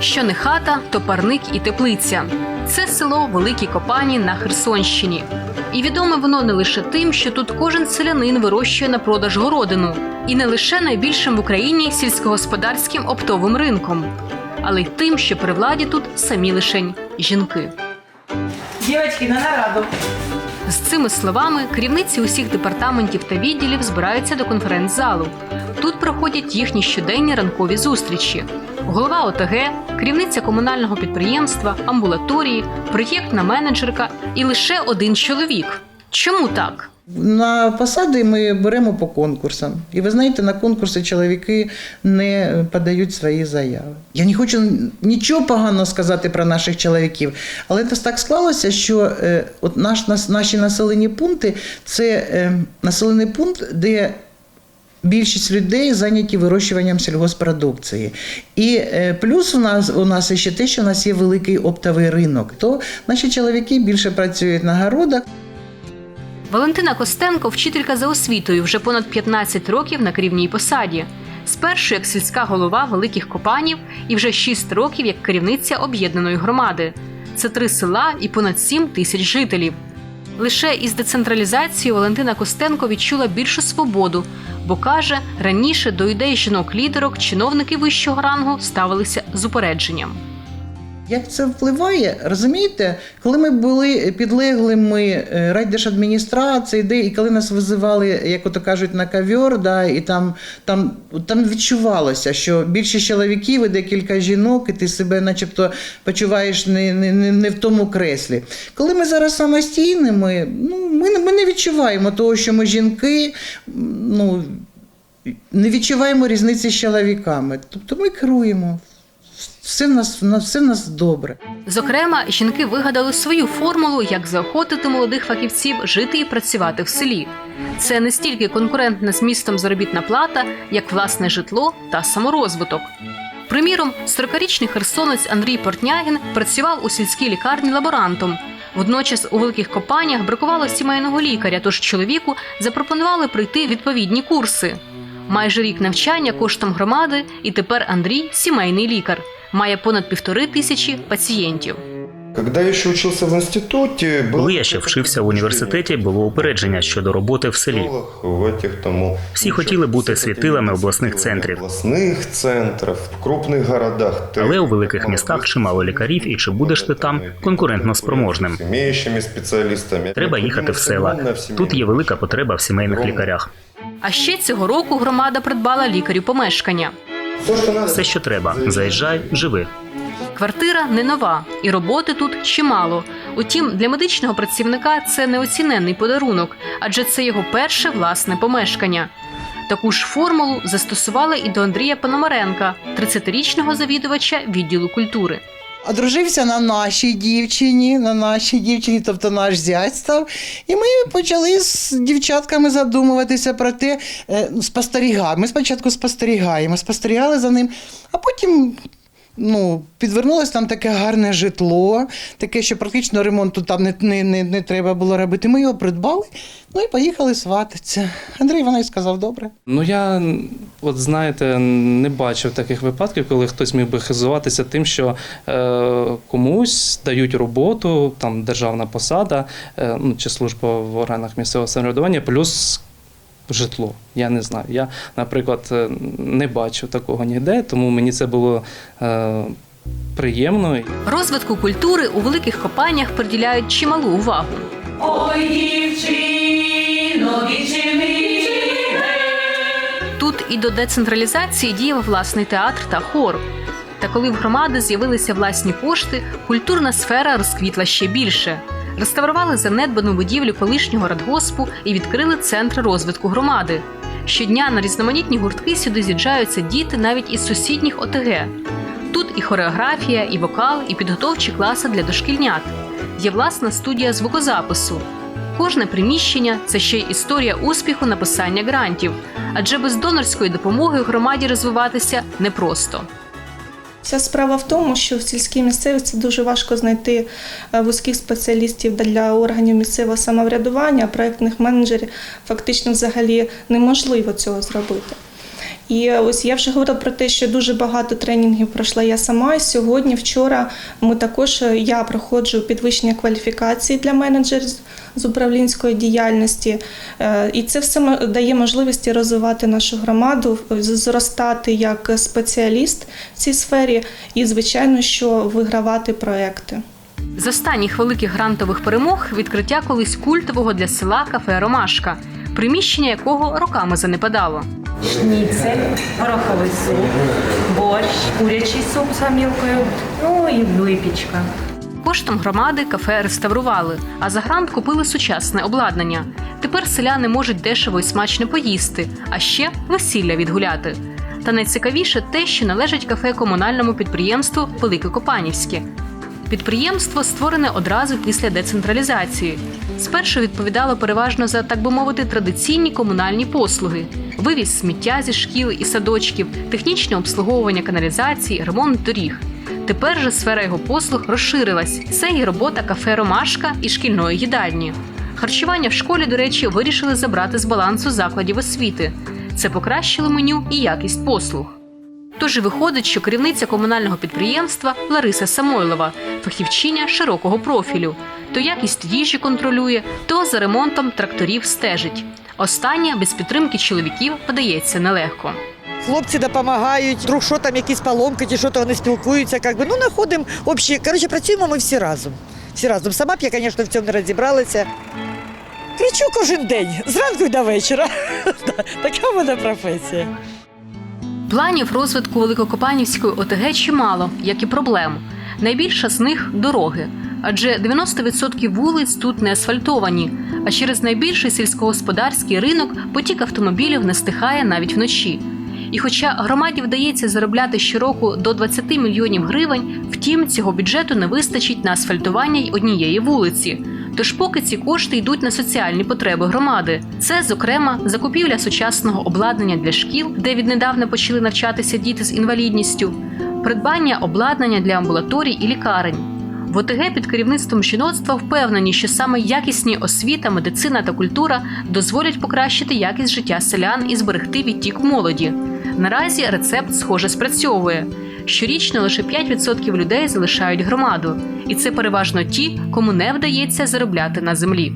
Що не хата, то парник і теплиця. Це село Великі Копані на Херсонщині. І відоме воно не лише тим, що тут кожен селянин вирощує на продаж городину, і не лише найбільшим в Україні сільськогосподарським оптовим ринком, але й тим, що при владі тут самі лишень жінки. Девочки, на нараду. З цими словами керівниці усіх департаментів та відділів збираються до конференц-залу. Тут проходять їхні щоденні ранкові зустрічі. Голова ОТГ, керівниця комунального підприємства, амбулаторії, проєктна менеджерка і лише один чоловік. Чому так? На посади ми беремо по конкурсам. І ви знаєте, на конкурси чоловіки не подають свої заяви. Я не хочу нічого поганого сказати про наших чоловіків, але це так склалося, що е, от наш, наші населені пункти це е, населений пункт, де Більшість людей зайняті вирощуванням сільгоспродукції. І е, плюс у нас у нас ще те, що у нас є великий оптовий ринок. То наші чоловіки більше працюють на городах. Валентина Костенко, вчителька за освітою, вже понад 15 років на керівній посаді. Спершу як сільська голова великих копанів і вже 6 років як керівниця об'єднаної громади. Це три села і понад 7 тисяч жителів. Лише із децентралізацією Валентина Костенко відчула більшу свободу, бо каже, раніше до ідей жінок-лідерок чиновники вищого рангу ставилися з упередженням. Як це впливає, розумієте, коли ми були підлеглими е, райдержадміністрації, де і коли нас визивали, як ото кажуть, на ковер, да, і там, там, там відчувалося, що більше чоловіків і декілька жінок, і ти себе начебто почуваєш не, не, не, в тому креслі. Коли ми зараз самостійні, ми, ну, ми, ми не відчуваємо того, що ми жінки. ну, не відчуваємо різниці з чоловіками. Тобто ми керуємо. Все в нас, все нас добре. Зокрема, жінки вигадали свою формулу, як заохотити молодих фахівців жити і працювати в селі. Це не стільки конкурентна з містом заробітна плата, як власне житло та саморозвиток. Приміром, 40-річний херсонець Андрій Портнягін працював у сільській лікарні лаборантом. Водночас у великих копанях бракувало сімейного лікаря, тож чоловіку запропонували пройти відповідні курси. Майже рік навчання коштом громади, і тепер Андрій сімейний лікар. Має понад півтори тисячі пацієнтів. Коли я ще вчився в університеті, було упередження щодо роботи в селі. Всі хотіли бути світилами обласних центрів. обласних центрів, в крупних городах. Але у великих містах чимало лікарів, і чи будеш ти там конкурентно спроможним? спеціалістами. Треба їхати в села. Тут є велика потреба в сімейних лікарях. А ще цього року громада придбала лікарю помешкання. Все, що. Треба, заїжджай, живи. Квартира не нова, і роботи тут чимало. Утім, для медичного працівника це неоціненний подарунок, адже це його перше власне помешкання. Таку ж формулу застосували і до Андрія Пономаренка, 30-річного завідувача відділу культури. Одружився на нашій дівчині, на нашій дівчині, тобто наш зять став. І ми почали з дівчатками задумуватися про те, е, ну, спостерігати. Ми спочатку спостерігаємо, спостерігали за ним, а потім. Ну, підвернулося там таке гарне житло, таке, що практично ремонту там не, не, не, не треба було робити. Ми його придбали, ну і поїхали свататися. Андрій Іванович сказав, добре. Ну я от знаєте, не бачив таких випадків, коли хтось міг би хизуватися тим, що е, комусь дають роботу, там державна посада е, ну, чи служба в органах місцевого самоврядування, плюс житло. Я не знаю. Я, наприклад, е, не бачив такого ніде, тому мені це було е, приємно. Розвитку культури у великих копаннях приділяють чималу увагу. Ой, дівчино. Тут і до децентралізації діяв власний театр та хор. Та коли в громади з'явилися власні кошти, культурна сфера розквітла ще більше. Реставрували занедбану будівлю колишнього радгоспу і відкрили центр розвитку громади. Щодня на різноманітні гуртки сюди з'їжджаються діти навіть із сусідніх ОТГ. Тут і хореографія, і вокал, і підготовчі класи для дошкільнят. Є власна студія звукозапису. Кожне приміщення це ще й історія успіху написання грантів, адже без донорської допомоги громаді розвиватися непросто. Вся справа в тому, що в сільській місцевості дуже важко знайти е, вузьких спеціалістів для органів місцевого самоврядування, а проєктних менеджерів фактично взагалі неможливо цього зробити. І ось я вже говорила про те, що дуже багато тренінгів пройшла я сама. Сьогодні, вчора, ми також е, я проходжу підвищення кваліфікації для менеджерів з управлінської діяльності. Е, І це все дає можливість розвивати нашу громаду, зростати як спеціаліст в цій сфері, і звичайно, що вигравати проекти. З останніх великих грантових перемог відкриття колись культового для села кафе Ромашка, приміщення якого роками занепадало. Шніцель, гороховий суп, борщ, курячий суп з гамілкою, ну і випічка. Коштом громади кафе реставрували, а за грант купили сучасне обладнання. Тепер селяни можуть дешево і смачно поїсти, а ще весілля відгуляти. Та найцікавіше те, що належить кафе комунальному підприємству Велике Копанівське. Підприємство створене одразу після децентралізації. Спершу відповідало переважно за, так би мовити, традиційні комунальні послуги: вивіз сміття зі шкіл і садочків, технічне обслуговування каналізації, ремонт доріг. Тепер же сфера його послуг розширилась. Це і робота кафе Ромашка і шкільної їдальні. Харчування в школі, до речі, вирішили забрати з балансу закладів освіти. Це покращило меню і якість послуг. Тож і виходить, що керівниця комунального підприємства Лариса Самойлова, фахівчиня широкого профілю, то якість їжі контролює, то за ремонтом тракторів стежить. Останнє без підтримки чоловіків подається нелегко. Хлопці допомагають, вдруг що там якісь поломки, чи що то вони спілкуються. Как би. Ну, знаходимо общі. Коротше, працюємо ми всі разом. Всі разом. Сама б я, звісно, в цьому не розібралася. Кричу кожен день, зранку до вечора. Така в мене професія. Планів розвитку Великокопанівської ОТГ чимало, як і проблем. Найбільша з них дороги. Адже 90% вулиць тут не асфальтовані. А через найбільший сільськогосподарський ринок потік автомобілів не стихає навіть вночі. І хоча громаді вдається заробляти щороку до 20 мільйонів гривень, втім цього бюджету не вистачить на асфальтування й однієї вулиці. Тож поки ці кошти йдуть на соціальні потреби громади. Це, зокрема, закупівля сучасного обладнання для шкіл, де віднедавна почали навчатися діти з інвалідністю, придбання обладнання для амбулаторій і лікарень. В ОТГ під керівництвом жіноцтва впевнені, що саме якісні освіта, медицина та культура дозволять покращити якість життя селян і зберегти відтік молоді. Наразі рецепт схоже спрацьовує. Щорічно лише 5% людей залишають громаду, і це переважно ті, кому не вдається заробляти на землі.